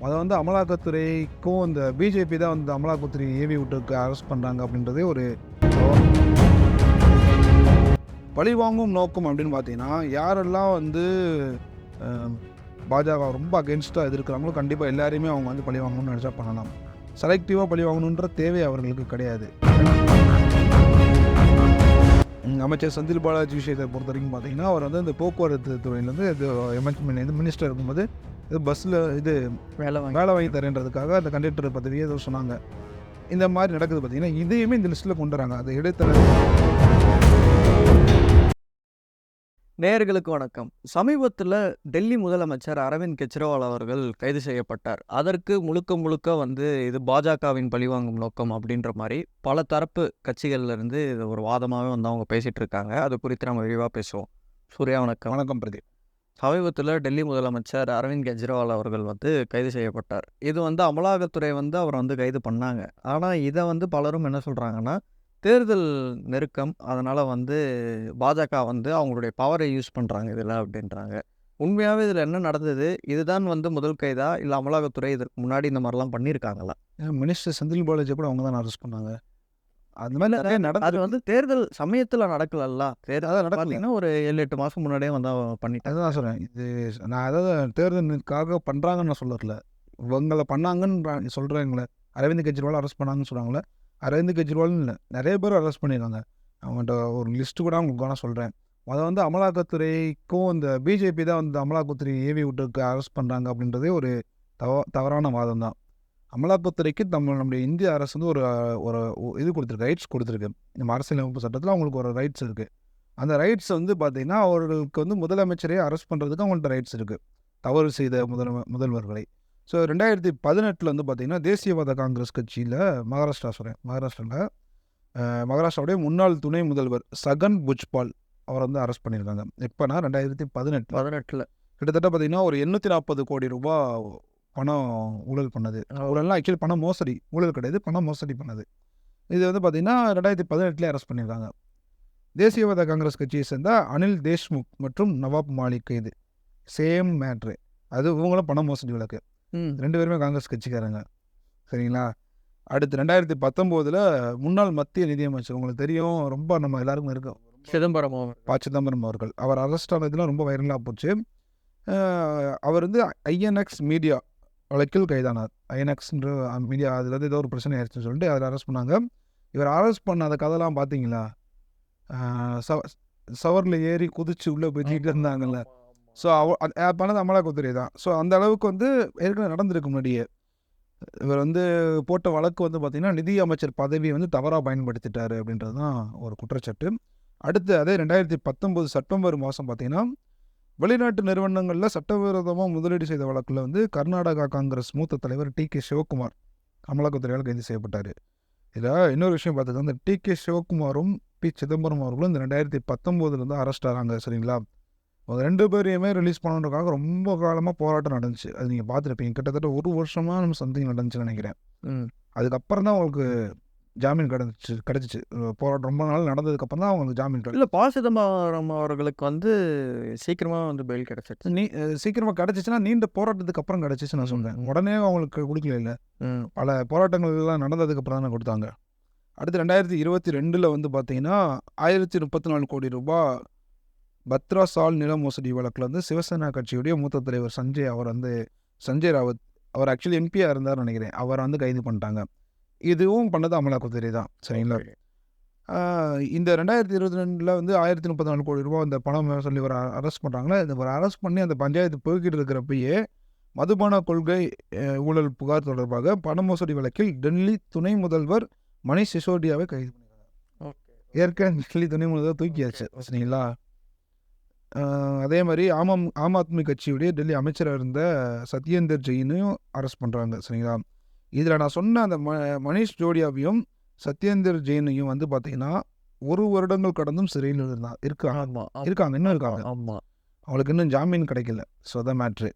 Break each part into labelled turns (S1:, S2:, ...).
S1: அதை வந்து அமலாக்கத்துறைக்கும் இந்த பிஜேபி தான் வந்து அமலாக்கத்துறை ஏவி விட்டுருக்கு அரெஸ்ட் பண்ணுறாங்க அப்படின்றதே ஒரு பழிவாங்கும் நோக்கம் அப்படின்னு பார்த்தீங்கன்னா யாரெல்லாம் வந்து பாஜக ரொம்ப அகென்ஸ்டாக எதிர்க்கிறாங்களோ கண்டிப்பாக எல்லாரையுமே அவங்க வந்து பழி வாங்கணும்னு நினச்சா பண்ணலாம் செலக்டிவாக பழி வாங்கணுன்ற தேவை அவர்களுக்கு கிடையாது அமைச்சர் செந்தில் பாலாஜி விஷயத்தை பொறுத்த வரைக்கும் பார்த்தீங்கன்னா அவர் வந்து இந்த போக்குவரத்து துறையிலேருந்து இது எம்எச்மெண்ட் மினிஸ்டர் இருக்கும்போது இது பஸ்ஸில் இது
S2: வேலை வாங்கி
S1: வேலை வாங்கி தரேன்றதுக்காக அந்த கண்டக்டர் பதவியே ஏதோ சொன்னாங்க. இந்த மாதிரி நடக்குது பார்த்தீங்கன்னா இதையுமே இந்த லிஸ்ட்டில் கொண்டு வராங்க. அதை இடைத்தர
S2: நேயர்களுக்கு வணக்கம். சமீபத்தில் டெல்லி முதலமைச்சர் அரவிந்த் கெஜ்ரிவால் அவர்கள் கைது செய்யப்பட்டார். அதற்கு முழுக்க முழுக்க வந்து இது பாஜகவின் பழிவாங்கும் நோக்கம் அப்படின்ற மாதிரி பல தரப்பு கட்சிகள்ல இருந்து இது ஒரு வாதமாகவே வந்து அவங்க பேசிட்டு இருக்காங்க. அது குறித்து நம்ம விரிவாக பேசுவோம். சூர்யா வணக்கம்.
S1: வணக்கம் பிரதீப்.
S2: சமீபத்தில் டெல்லி முதலமைச்சர் அரவிந்த் கெஜ்ரிவால் அவர்கள் வந்து கைது செய்யப்பட்டார். இது வந்து அமலாக்கத்துறை வந்து அவர் வந்து கைது பண்ணாங்க. ஆனால் இதை வந்து பலரும் என்ன சொல்கிறாங்கன்னா தேர்தல் நெருக்கம் அதனால் வந்து பாஜக வந்து அவங்களுடைய பவரை யூஸ் பண்ணுறாங்க இதில் அப்படின்றாங்க. உண்மையாகவே இதில் என்ன நடந்தது? இதுதான் வந்து முதல் கைதா? இல்லை அமலாக்கத்துறை இதற்கு முன்னாடி இந்த மாதிரிலாம் பண்ணியிருக்காங்களா
S1: மினிஸ்டர் செந்தில் பாலாஜி கூட அவங்க தான் அரெஸ்ட் பண்ணாங்க. அந்த மாதிரி நிறைய
S2: அது வந்து தேர்தல் சமயத்தில் நடக்கலல்ல? தேர்தல்
S1: அதான் நடக்கல.
S2: பார்த்தீங்கன்னா ஒரு ஏழு எட்டு மாதம் முன்னாடியே வந்து அவன் பண்ணிட்டாங்க
S1: அதுதான் சொல்கிறேன் இது நான் அதாவது தேர்தலுக்காக பண்ணுறாங்கன்னு நான் சொல்லல இவங்களை பண்ணாங்கன்னு சொல்கிறாங்களே அரவிந்த் கெஜ்ரிவால் அரெஸ்ட் பண்ணாங்கன்னு சொல்கிறாங்களே அரவிந்த் கெஜ்ரிவால்னு இல்லை. நிறைய பேர் அரெஸ்ட் பண்ணியிருக்காங்க அவங்கள்ட்ட ஒரு லிஸ்ட்டு கூட உங்களுக்கு நான் சொல்கிறேன் அதை வந்து அமலாக்கத்துறைக்கும் இந்த பிஜேபி தான் வந்து அமலாக்கத்துறை ஏவி விட்டுருக்கு அரெஸ்ட் பண்ணுறாங்க அப்படின்றதே ஒரு தவ தவறான வாதம் தான். அமலாக்கத்துறைக்கு நம்ம நம்முடைய இந்திய அரசு வந்து ஒரு ஒரு இது கொடுத்துருக்கு ரைட்ஸ் கொடுத்துருக்கு. நம்ம அரசியலமைப்பு சட்டத்தில் அவங்களுக்கு ஒரு ரைட்ஸ் இருக்குது அந்த ரைட்ஸ் வந்து பார்த்தீங்கன்னா அவர்களுக்கு வந்து முதலமைச்சரை அரெஸ்ட் பண்ணுறதுக்கு அவங்கள்ட்ட ரைட்ஸ் இருக்குது தவறு செய்த முதல் முதல்வர்களை. ஸோ ரெண்டாயிரத்தி பதினெட்டில் வந்து பார்த்தீங்கன்னா தேசியவாத காங்கிரஸ் கட்சியில் மகாராஷ்டிரா சொல்கிறேன் மகாராஷ்டிராவில் மகாராஷ்டிராவுடைய முன்னாள் துணை முதல்வர் சகன் புஜ்பால் அவரை வந்து அரெஸ்ட் பண்ணியிருக்காங்க. எப்போனா ரெண்டாயிரத்தி பதினெட்டு
S2: பதினெட்டில்.
S1: கிட்டத்தட்ட பார்த்தீங்கன்னா ஒரு எண்ணூற்றி நாற்பது கோடி ரூபாய் பணம் ஊழல் பண்ணது. ஊழல்லாம் ஆக்சுவலி பணம் மோசடி ஊழல் கிடையாது பணம் மோசடி பண்ணது. இது வந்து பார்த்தீங்கன்னா ரெண்டாயிரத்தி பதினெட்டுலேயே அரெஸ்ட் பண்ணியிருக்காங்க. தேசியவாத காங்கிரஸ் கட்சியை சேர்ந்த அனில் தேஷ்முக் மற்றும் நவாப் மாலிக் கைது சேம் மேட்ரு. அது இவங்களும் பணம் மோசடி வழக்கு.
S2: ம்.
S1: ரெண்டு பேருமே காங்கிரஸ் கட்சிக்காரங்க. சரிங்களா? அடுத்து ரெண்டாயிரத்தி பத்தொம்போதில் முன்னாள் மத்திய நிதியமைச்சர். உங்களுக்கு தெரியும் ரொம்ப நம்ம எல்லாருக்கும் இருக்கும்.
S2: சிதம்பரம்.
S1: ப. சிதம்பரம் அவர்கள். அவர் அரெஸ்ட் ஆனதுலாம் ரொம்ப வைரலாக போச்சு. அவர் வந்து ஐஎன்எக்ஸ் மீடியா வழக்கில் கைதானார் ஐஎன்எக்ஸ்ன்ற மீடியா அதில் வந்து ஏதோ ஒரு பிரச்சனை ஆயிடுச்சுன்னு சொல்லிட்டு அதில் அரெஸ்ட் பண்ணாங்க. இவர் அரெஸ்ட் பண்ண அந்த கதைலாம் பார்த்தீங்களா சவ சவரில் ஏறி குதிச்சு உள்ளே போயிட்டு இருந்தாங்கல்ல. ஸோ அவ பண்ணது அமலாக்கத்துறை தான். ஸோ அந்த அளவுக்கு வந்து ஏற்கனவே நடந்திருக்கு முன்னாடியே. இவர் வந்து போட்ட வழக்கு வந்து பார்த்திங்கன்னா நிதி அமைச்சர் பதவியை வந்து தவறாக பயன்படுத்திட்டாரு அப்படின்றது தான் ஒரு குற்றச்சாட்டு. அடுத்து அதே ரெண்டாயிரத்தி பத்தொம்போது செப்டம்பர் மாதம் பார்த்தீங்கன்னா வெளிநாட்டு நிறுவனங்களில் சட்டவிரோதமாக முதலீடு செய்த வழக்கில் வந்து கர்நாடகா காங்கிரஸ் மூத்த தலைவர் டி கே சிவகுமார் அமலாக்கத்துறையால் கைது செய்யப்பட்டார். இதில் இன்னொரு விஷயம் பார்த்துக்கோங்க இந்த டி கே சிவகுமாரும் பி சிதம்பரம் அவர்களும் இந்த ரெண்டாயிரத்தி பத்தொம்போதுல இருந்து அரெஸ்ட் ஆகிறாங்க சரிங்களா? அவங்க ரெண்டு பேரையுமே ரிலீஸ் பண்ணணுன்றக்காக ரொம்ப காலமாக போராட்டம் நடந்துச்சு. அது நீங்கள் பார்த்துருப்பீங்க கிட்டத்தட்ட ஒரு வருஷமாக நம்ம சம்திங் நடந்துச்சுன்னு நினைக்கிறேன்.
S2: ம்.
S1: அதுக்கப்புறம் தான் அவங்களுக்கு ஜாமீன் கிடச்சிச்சு. கிடச்சிச்சு போராட்டம் ரொம்ப நாள் நடந்ததுக்கப்புறம் தான் அவங்களுக்கு ஜாமீன் கிடச்சி
S2: இல்லை ப சிதம்பரம் அவர்களுக்கு வந்து சீக்கிரமாக வந்து பெயில் கிடைச்சிருச்சு.
S1: நீ சீக்கிரமாக கிடச்சிச்சுன்னா நீண்ட போராட்டத்துக்கு அப்புறம் கிடச்சிச்சு நான் சொல்கிறேன். உடனே அவங்களுக்கு கொடுக்கல இல்லை. பல போராட்டங்கள் எல்லாம் நடந்ததுக்கப்புறம் தானே கொடுத்தாங்க. அடுத்து ரெண்டாயிரத்தி இருபத்தி ரெண்டில் வந்து பார்த்தீங்கன்னா ஆயிரத்தி முப்பத்தி நாலு கோடி ரூபாய் பத்ரா சால் நில மோசடி வழக்கில் வந்து சிவசேனா கட்சியுடைய மூத்த தலைவர் சஞ்சய் அவர் வந்து சஞ்சய் ராவத் அவர் ஆக்சுவலி எம்பியாக இருந்தார்னு நினைக்கிறேன். அவரை வந்து கைது பண்ணிட்டாங்க. இதுவும் பண்ணது அமலாக்கத்துறை தான் சரிங்களா? இந்த ரெண்டாயிரத்தி இருபத்தி ரெண்டில் வந்து ஆயிரத்தி முப்பத்தி நாலு கோடி ரூபாய் இந்த பணம் சொல்லி ஒரு அரெஸ்ட் பண்ணுறாங்களே இந்த ஒரு அரெஸ்ட் பண்ணி அந்த பஞ்சாயத்து போய்கிட்டு இருக்கிறப்பயே மதுபான கொள்கை ஊழல் புகார் தொடர்பாக பண மோசடி வழக்கில் டெல்லி துணை முதல்வர் மணிஷ் சிசோடியாவை கைது பண்ணியிருக்காங்க
S2: ஓகே.
S1: ஏற்கனவே டெல்லி துணை முதல்வர் தூக்கியாச்சு. சரிங்களா? அதே மாதிரி ஆம் ஆம் ஆம் ஆத்மி கட்சியுடைய டெல்லி அமைச்சராக இருந்த சத்யேந்தர் ஜெயினையும் அரெஸ்ட் பண்ணுறாங்க சரிங்களா? இதில் நான் சொன்ன அந்த ம மணிஷ் ஜோடியாவையும் சத்யேந்தர் ஜெயினையும் வந்து பார்த்தீங்கன்னா ஒரு வருடங்கள் கடந்தும் சிறையில் இருந்தா இருக்காங்க.
S2: ஆமாம்
S1: இருக்காங்க. இன்னும் இருக்காங்க?
S2: ஆமாம்
S1: அவங்களுக்கு இன்னும் ஜாமீன் கிடைக்கல. ஸோ அதான் மேட்ரு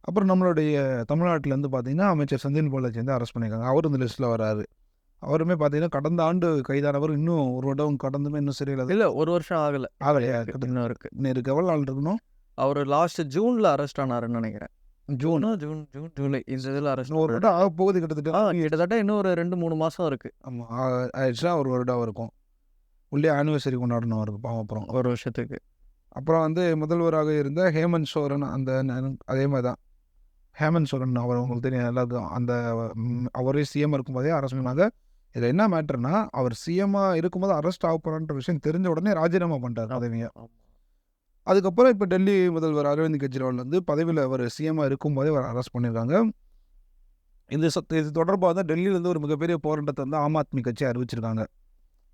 S1: அப்புறம் நம்மளுடைய தமிழ்நாட்டில் வந்து பார்த்தீங்கன்னா அமைச்சர் செந்தில் பாலாஜி வந்து அரெஸ்ட் பண்ணியிருக்காங்க. அவர் இந்த லிஸ்ட்டில் வராரு. அவருமே பார்த்தீங்கன்னா கடந்த ஆண்டு கைதானவர். இன்னும் ஒரு வருடம் கடந்துமே இன்னும் சிறையில்
S2: இல்லை ஒரு வருஷம் ஆகலை.
S1: ஆகலையா?
S2: இன்னும் இருக்கு.
S1: இன்னும் இருக்கு. எவ்வளோ நாள் இருக்கணும்?
S2: அவர் லாஸ்ட் ஜூனில் அரெஸ்ட் ஆனாருன்னு நினைக்கிறேன். ஜூன். June June July. இந்த இதில்
S1: இன்னும் ஒரு வருடம் ஆக போகுது கிட்டத்தட்ட.
S2: கிட்டத்தட்ட இன்னும் ஒரு ரெண்டு மூணு மாதம் இருக்குது
S1: ஆமாம் ஆயிடுச்சுன்னா ஒரு வருடம் இருக்கும். உள்ளே ஆனிவர்சரி கொண்டாடணும் அவருக்கு பாவம் அப்புறம்.
S2: ஒரு வருஷத்துக்கு.
S1: அப்புறம் வந்து முதல்வராக இருந்த ஹேமந்த் சோரன் அந்த அதே மாதிரி தான். ஹேமந்த் சோரன் அவர் உங்களுக்கு தெரியும் எல்லாருக்கும் அந்த அவரே சிஎம் இருக்கும்போதே அரசு பண்ணாங்க இதில் என்ன மேட்டர்னா அவர் சிஎம்மாக இருக்கும்போது அரெஸ்ட் ஆக போகிறான்ற விஷயம் தெரிஞ்ச உடனே ராஜினாமா பண்ணிட்டார் பதவியை. அதுக்கப்புறம் இப்போ டெல்லி முதல்வர் அரவிந்த் கெஜ்ரிவால் வந்து பதவியில் அவர் சிஎம்மாக இருக்கும்போதே அவர் அரெஸ்ட் பண்ணியிருக்காங்க. இது சத் இது தொடர்பாக தான் டெல்லியிலேருந்து ஒரு மிகப்பெரிய போராட்டத்தை வந்து ஆம் ஆத்மி கட்சி அறிவிச்சிருக்காங்க.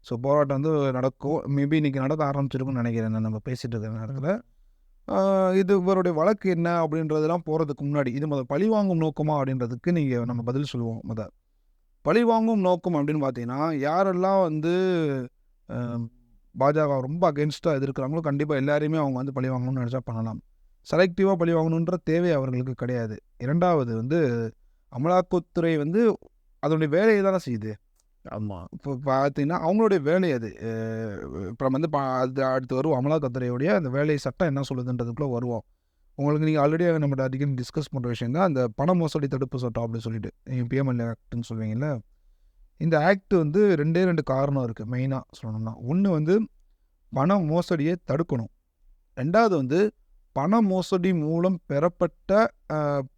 S1: ஸோ போராட்டம் வந்து நடக்கும். மேபி இன்னைக்கு நடக்க ஆரம்பிச்சிருக்குன்னு நினைக்கிறேன் நம்ம பேசிகிட்டு இருக்கிற நேரத்தில். இது இவருடைய வழக்கு என்ன அப்படின்றதெல்லாம் போகிறதுக்கு முன்னாடி இது முதல் பழிவாங்கும் நோக்கமா அப்படின்றதுக்கு நீங்கள் நம்ம பதில் சொல்லுவோம் முத. பழிவாங்கும் நோக்கம் அப்படின்னு பார்த்தீங்கன்னா யாரெல்லாம் வந்து பாஜக ரொம்ப அகென்ஸ்டாக எதிர்க்கிறாங்களோ கண்டிப்பாக எல்லாரையுமே அவங்க வந்து பழி வாங்கணும்னு நினச்சா பண்ணலாம். செலக்டிவாக பழி வாங்கணுன்ற தேவை அவர்களுக்கு கிடையாது. இரண்டாவது வந்து அமலாக்கத்துறை வந்து அதனுடைய வேலையை தானே செய்யுது.
S2: ஆமாம்
S1: இப்போ பார்த்தீங்கன்னா அவங்களுடைய வேலை அது. இப்போ வந்து பா அது அடுத்து வருவோம். அமலாக்கத்துறையுடைய அந்த வேலை சட்டம் என்ன சொல்லுதுன்றதுக்குள்ளே வருவோம். உங்களுக்கு நீங்கள் ஆல்ரெடி நம்ம அடிக்கடி டிஸ்கஸ் பண்ணுற விஷயம் தான் அந்த பண மோசடி தடுப்பு சட்டம் அப்படின்னு சொல்லிட்டு. நீங்கள் பிஎம்எல்ஏ ஆக்ட்னு சொல்லுவீங்கல்ல? இந்த ஆக்ட் வந்து ரெண்டே ரெண்டு காரணம் இருக்குது மெயினாக சொல்லணும்னா. ஒன்று வந்து பண மோசடியை தடுக்கணும். ரெண்டாவது வந்து பண மோசடி மூலம் பெறப்பட்ட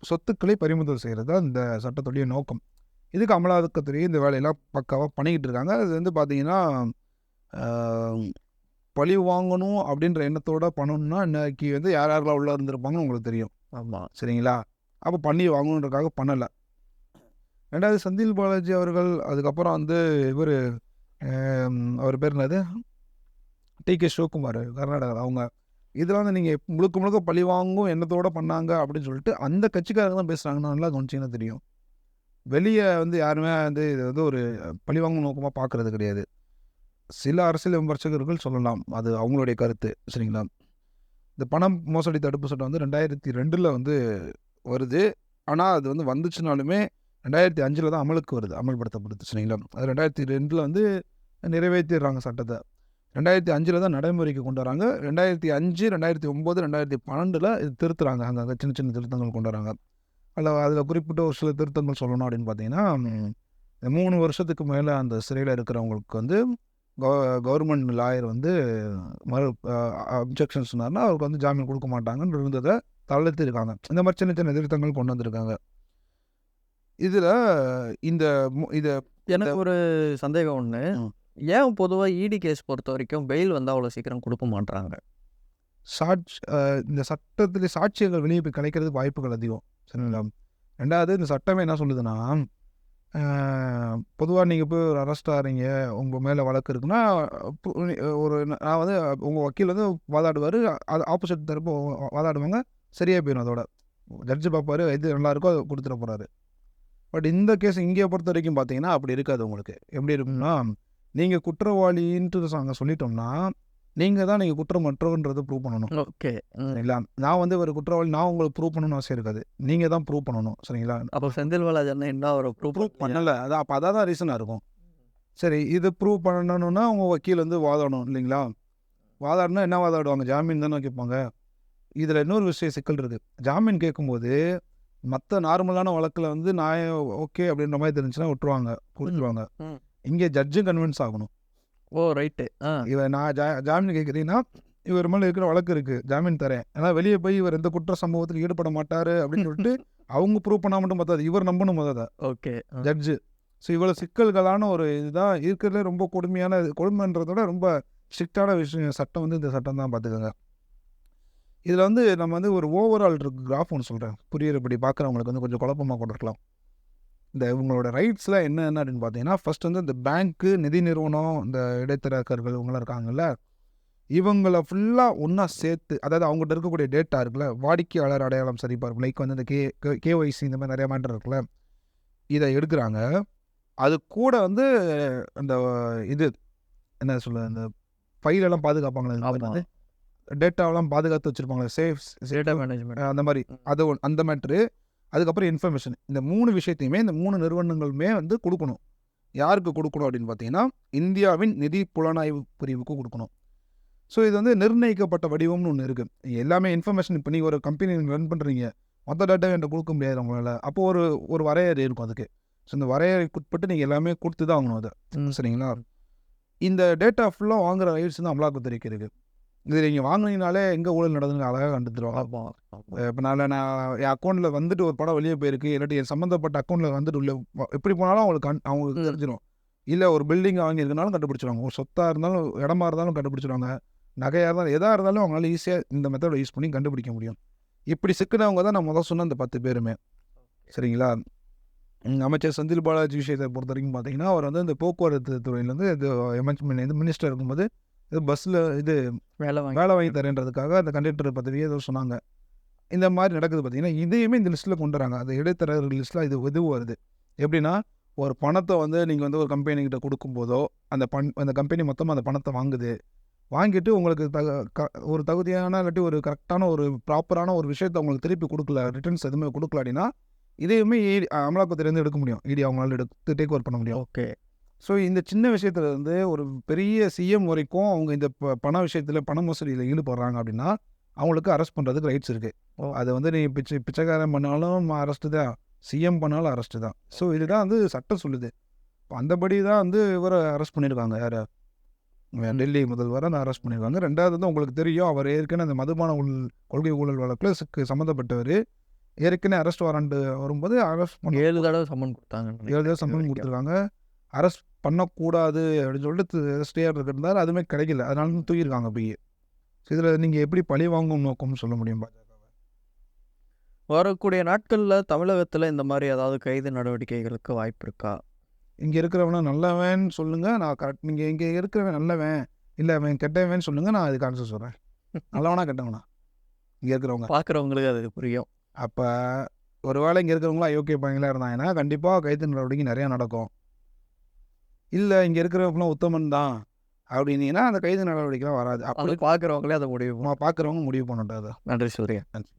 S1: சொத்துக்களை பறிமுதல் செய்கிறது தான் இந்த சட்டத்துடைய நோக்கம். இதுக்கு அமலாக்கத்துறை இந்த வேலையெல்லாம் பக்காவாக பண்ணிக்கிட்டு இருக்காங்க. அது வந்து பார்த்தீங்கன்னா பழி வாங்கணும் அப்படின்ற எண்ணத்தோட பண்ணணும்னா இன்னைக்கு வந்து யார் யாரெல்லாம் உள்ளே இருந்திருப்பாங்கன்னு உங்களுக்கு தெரியும்.
S2: ஆமாம்
S1: சரிங்களா? அப்போ பண்ணி வாங்கணுன்றக்காக பண்ணலை. ரெண்டாவது செந்தில் பாலாஜி அவர்கள் அதுக்கப்புறம் வந்து இவர் அவர் பேர் என்னது? டி கே சிவகுமார் கர்நாடகா அவங்க. இதெல்லாம் வந்து நீங்கள் முழுக்க முழுக்க பழி வாங்கும் எண்ணத்தோடு பண்ணாங்க அப்படின்னு சொல்லிட்டு அந்த கட்சிக்காரங்க தான் பேசுகிறாங்கன்னு நல்லா கவனிச்சிங்கன்னா தெரியும். வெளியே வந்து யாருமே வந்து இது வந்து ஒரு பழிவாங்கும் நோக்கமாக பார்க்கறது கிடையாது. சில அரசியல் விமர்சகர்கள் சொல்லலாம் அது அவங்களுடைய கருத்து சரிங்களா? இந்த பணம் மோசடி தடுப்பு சட்டம் வந்து ரெண்டாயிரத்தி ரெண்டில் வந்து வருது. ஆனால் அது வந்து வந்துச்சுனாலுமே ரெண்டாயிரத்தி அஞ்சில் தான் அமலுக்கு வருது அமல்படுத்தப்படுது சரிங்களா? அது ரெண்டாயிரத்தி ரெண்டில் வந்து நிறைவேற்றிடுறாங்க சட்டத்தை. ரெண்டாயிரத்தி அஞ்சில் தான் நடைமுறைக்கு கொண்டு வராங்க. ரெண்டாயிரத்தி அஞ்சு ரெண்டாயிரத்தி ஒம்பது ரெண்டாயிரத்தி பன்னெண்டில் இது திருத்துறாங்க. அங்கே சின்ன சின்ன திருத்தங்கள் கொண்டு வராங்க. அதில் அதில் குறிப்பிட்ட ஒரு சில திருத்தங்கள் சொல்லணும் அப்படின்னு பார்த்தீங்கன்னா மூணு வருஷத்துக்கு மேலே அந்த சிறையில் இருக்கிறவங்களுக்கு வந்து கவர்மெண்ட் லாயர் வந்து மறு அப்ஜெக்ஷன் சொன்னார்னா அவருக்கு வந்து ஜாமீன் கொடுக்க மாட்டாங்கன்னு இருந்ததை தளர்த்திருக்காங்க இந்த மாதிரி சின்ன சின்ன திருத்தங்கள் கொண்டு வந்திருக்காங்க. இதில் இந்த இதை
S2: எனக்கு ஒரு சந்தேகம் ஒன்று. ஏன் பொதுவாக இடி கேஸ் பொறுத்த வரைக்கும் பெயில் வந்து அவ்வளோ சீக்கிரம் கொடுக்க மாட்றாங்க?
S1: சாட்சி இந்த சட்டத்தில் சாட்சியங்கள் வெளியே போய் கிடைக்கிறதுக்கு வாய்ப்புகள் அதிகம். சரிங்களா? ரெண்டாவது இந்த சட்டமே என்ன சொல்லுதுன்னா பொதுவாக நீங்கள் போய் ஒரு அரெஸ்ட் ஆகிறீங்க உங்கள் மேலே வழக்கு இருக்குன்னா ஒரு நான் வந்து உங்கள் வக்கீல் வந்து வாதாடுவார். அது ஆப்போசிட் தரப்பு வாதாடுவாங்க. சரியாக போயிடும் அதோட. ஜட்ஜு பார்ப்பாரு எது நல்லா இருக்கோ அதை கொடுத்துட போகிறாரு பட் இந்த கேஸ் இங்கே பொறுத்த வரைக்கும் பார்த்தீங்கன்னா அப்படி இருக்காது உங்களுக்கு. எப்படி இருக்கும்னா நீங்கள் குற்றவாளின்ட்டு நாங்கள் சொல்லிட்டோம்னா நீங்கள் தான் நீங்கள் குற்றமற்றவன்றதை ப்ரூவ் பண்ணணும்.
S2: ஓகே.
S1: சரிங்களா? நான் வந்து ஒரு குற்றவாளி நான் உங்களுக்கு ப்ரூவ் பண்ணணும்னு அவசியம் இருக்காது. நீங்கள் தான் ப்ரூவ் பண்ணணும். சரிங்களா?
S2: அப்போ செந்தில் பாலாஜி அண்ணன் என்ன ஒரு ப்ரூஃப்
S1: ப்ரூவ் பண்ணலை. அதான் அப்போ அதான் தான் ரீசனாக இருக்கும். சரி இது ப்ரூவ் பண்ணணும்னா உங்கள் வக்கீல் வந்து வாதாடணும் இல்லைங்களா? வாதாடினா என்ன வாதாடுவாங்க? ஜாமீன் தானே கேட்பாங்க இதில் இன்னொரு விஷயம் சிக்கல் இருக்குது ஜாமீன் கேட்கும்போது மற்ற நார்மலான வழக்கில் வந்து நான் ஓகே அப்படின்ற மாதிரி தெரிஞ்சுன்னா விட்டுருவாங்க கொடுத்துருவாங்க.
S2: ம்.
S1: இங்கே ஜட்ஜும் கன்வின்ஸ் ஆகணும்.
S2: Oh right.
S1: இவர் நான் ஜா ஜாமீன் கேட்குறீங்கன்னா இவர் மேலே இருக்கிற வழக்கு இருக்குது ஜாமீன் தரேன். ஏன்னா வெளியே போய் இவர் எந்த குற்ற சம்பவத்தில் ஈடுபட மாட்டார் அப்படின்னு சொல்லிட்டு அவங்க ப்ரூவ் பண்ணால் மட்டும் பார்த்தாது இவர் நம்பணும் முதல்ல.
S2: ஓகே.
S1: ஜட்ஜு ஸோ இவ்வளோ சிக்கல்களான ஒரு இதுதான். இருக்கிறதுல ரொம்ப கொடுமையான கொடுமைன்றதோட ரொம்ப ஸ்ட்ரிக்டான விஷயம் சட்டம் வந்து இந்த சட்டம் தான் பார்த்துக்கோங்க. இதில் வந்து நம்ம வந்து ஒரு ஓவரால் இருக்கு கிராஃப் ஒன்று சொல்கிறேன் புரியுறபடி பார்க்குறவங்களுக்கு வந்து கொஞ்சம் குழப்பமாக கொண்டு இருக்கலாம் இந்த இவங்களோட ரைட்ஸ்லாம் என்ன என்ன அப்படின்னு பார்த்தீங்கன்னா ஃபர்ஸ்ட் வந்து இந்த பேங்க்கு நிதி நிறுவனம் இந்த இடைத்தரகர்கள் இவங்களாம் இருக்காங்கல்ல இவங்களை ஃபுல்லாக ஒன்றா சேர்த்து அதாவது அவங்ககிட்ட இருக்கக்கூடிய டேட்டா இருக்குல்ல வாடிக்கையாளர் அடையாளம் சரிபார்ப்பு லைக் வந்து இந்த கே கேஒய்சி இந்த மாதிரி நிறைய மேட்டர் இருக்குல்ல இதை எடுக்கிறாங்க. அது கூட வந்து அந்த இது என்ன சொல்ல அந்த ஃபைல் எல்லாம் பாதுகாப்பாங்களே. டேட்டாவெல்லாம் பாதுகாத்து வச்சுருப்பாங்களே சேஃப்
S2: டேட்டா மேனேஜ்மெண்ட்
S1: அந்த மாதிரி. அது ஒன்- அந்த மேட்ரு அதுக்கப்புறம் இன்ஃபர்மேஷன் இந்த மூணு விஷயத்தையுமே இந்த மூணு நிறுவனங்களுமே வந்து கொடுக்கணும். யாருக்கு கொடுக்கணும் அப்படின்னு பார்த்தீங்கன்னா இந்தியாவின் நிதி புலனாய்வு பிரிவுக்கு கொடுக்கணும். ஸோ இது வந்து நிர்ணயிக்கப்பட்ட வடிவம்னு ஒன்று இருக்குது எல்லாமே இன்ஃபர்மேஷன் இப்போ நீங்கள் ஒரு கம்பெனி ரன் பண்ணுறீங்க மொத்த டேட்டாவை என்கிட்ட கொடுக்க முடியாது உங்களால். அப்போ ஒரு ஒரு வரையறை இருக்கும் அதுக்கு. ஸோ இந்த வரையறைக்கு உட்பட்டு நீங்கள் எல்லாமே கொடுத்து தான் வாங்கணும் அதை.
S2: ம்.
S1: சரிங்களா? இந்த டேட்டா ஃபுல்லாக வாங்குற ரைட்ஸ் தான் அமலாக்கத்துறைக்கு இருக்குது இது நீங்கள் வாங்குனீங்கனாலே எங்கே ஊழல் நடந்துன்னு அழகாக கண்டுத்துருவாங்க. இப்போ நான் நான் என் அக்கௌண்ட்டில் வந்துட்டு ஒரு படம் வெளியே போயிருக்கு. இல்லாட்டி என் சம்மந்தப்பட்ட அக்கௌண்ட்டில் வந்துட்டு உள்ள எப்படி போனாலும் அவங்களுக்கு கண் அவங்களுக்கு. தெரிஞ்சிடும் இல்லை ஒரு பில்டிங் வாங்கியிருக்கனாலும் கண்டுபிடிச்சிருவாங்க. ஒரு சொத்தாக இருந்தாலும் இடமா இருந்தாலும் கண்டுபிடிச்சிருவாங்க. நகையாக இருந்தாலும் எதாக இருந்தாலும் அவங்களால ஈஸியாக இந்த மெத்தடை யூஸ் பண்ணி கண்டுபிடிக்க முடியும். இப்படி சிக்கினவங்க தான் நான் முதல் சொன்ன அந்த பத்து பேருமே. சரிங்களா? அமைச்சர் செந்தில் பாலாஜி விஷயத்தை பொறுத்த வரைக்கும் பார்த்தீங்கன்னா அவர் வந்து இந்த போக்குவரத்து துறையிலேருந்து இது எம்என்சி இது மினிஸ்டர் இருக்கும்போது இது பஸ்ஸில் இது
S2: வேலை வாங்கி
S1: வேலை வாங்கி தரேன்றதுக்காக அந்த கண்டக்டர் பதவியை ஏதோ சொன்னாங்க. இந்த மாதிரி நடக்குது பார்த்தீங்கன்னா இதையுமே இந்த லிஸ்ட்டில் கொண்டு வராங்க. அந்த இடைத்தரகர் லிஸ்ட்டில் இது இது வருது. எப்படின்னா ஒரு பணத்தை வந்து நீங்கள் வந்து ஒரு கம்பெனிக்கிட்ட கொடுக்கும்போதோ அந்த பண் அந்த கம்பெனி மொத்தமாக அந்த பணத்தை வாங்குது. வாங்கிட்டு உங்களுக்கு தக க ஒரு தகுதியான இல்லாட்டி ஒரு கரெக்டான ஒரு ப்ராப்பரான ஒரு விஷயத்தை உங்களுக்கு திருப்பி கொடுக்கல ரிட்டர்ன்ஸ் எதுவுமே கொடுக்கல அப்படின்னா இதையுமே இடி அமலாக்கத்துலேருந்து எடுக்க முடியும். இடி அவங்களால எடுத்து டேக் ஓவர் பண்ண முடியும்.
S2: ஓகே.
S1: ஸோ இந்த சின்ன விஷயத்துல இருந்து ஒரு பெரிய சிஎம் வரைக்கும் அவங்க இந்த ப பண விஷயத்தில் பண மோசடியில் ஈடுபடுறாங்க அப்படின்னா அவங்களுக்கு அரெஸ்ட் பண்ணுறதுக்கு ரைட்ஸ் இருக்குது
S2: ஓ.
S1: அது வந்து நீ பிச்சை பிச்சைக்காரன் பண்ணாலும் அரெஸ்ட்டு தான். சிஎம் பண்ணாலும் அரெஸ்ட்டு தான். ஸோ இதுதான் வந்து சட்டம் சொல்லுது. அந்தபடி தான் வந்து இவரை அரெஸ்ட் பண்ணியிருக்காங்க. யார்? டெல்லி முதல்வரை அந்த அரெஸ்ட் பண்ணியிருக்காங்க. ரெண்டாவது வந்து உங்களுக்கு தெரியும் அவர் ஏற்கனவே அந்த மதுபான உள் கொள்கை ஊழல் வழக்கில் சிக்கு சம்மந்தப்பட்டவர். ஏற்கனவே அரெஸ்ட் வாரண்ட் வரும்போது அரெஸ்ட் பண்ண
S2: ஏழு தடவை சம்மன் கொடுத்தாங்க
S1: ஏழு தடவை சம்பளம் கொடுத்துருக்காங்க. அரெஸ்ட் பண்ணக்கூடாது அப்படின்னு சொல்லிட்டு ஸ்டே ஆர்டர் இருந்தார். அதுவுமே கிடைக்கல. அதனால தான் தூக்கியிருக்காங்க போய். இதில் நீங்கள் எப்படி பழி வாங்கும் நோக்கம்னு சொல்ல முடியும் பாஜக
S2: வரக்கூடிய நாட்களில் தமிழகத்தில் இந்த மாதிரி ஏதாவது கைது நடவடிக்கைகளுக்கு வாய்ப்பு இருக்கா?
S1: இங்கே இருக்கிறவன நல்லவன் சொல்லுங்கள் நான் கரெக்ட் நீங்கள் இங்கே இருக்கிறவன் நல்லவன். இல்லை அவன் கெட்டவன் சொல்லுங்கள் நான் அதுக்கு ஆன்சர் சொல்கிறேன் நல்லவனா கெட்டவனா? இங்கே இருக்கிறவங்க.
S2: பார்க்குறவங்களுக்கு அது புரியும்.
S1: அப்போ ஒருவேளை இங்கே இருக்கிறவங்களாம் அயோக்கிய பையங்களாக இருந்தாங்கன்னா கண்டிப்பாக கைது நடவடிக்கை நிறையா நடக்கும். இல்லை இங்கே இருக்கிறவங்களாம் உத்தமன் தான் அப்படின்னீங்கன்னா அந்த கைது நடவடிக்கைலாம் வராது. அப்படி
S2: பார்க்குறவங்களே அதை முடிவு
S1: பார்க்குறவங்க முடிவு பண்ணட்டும் அதை.
S2: நன்றி சூர்யா.
S1: நன்றி.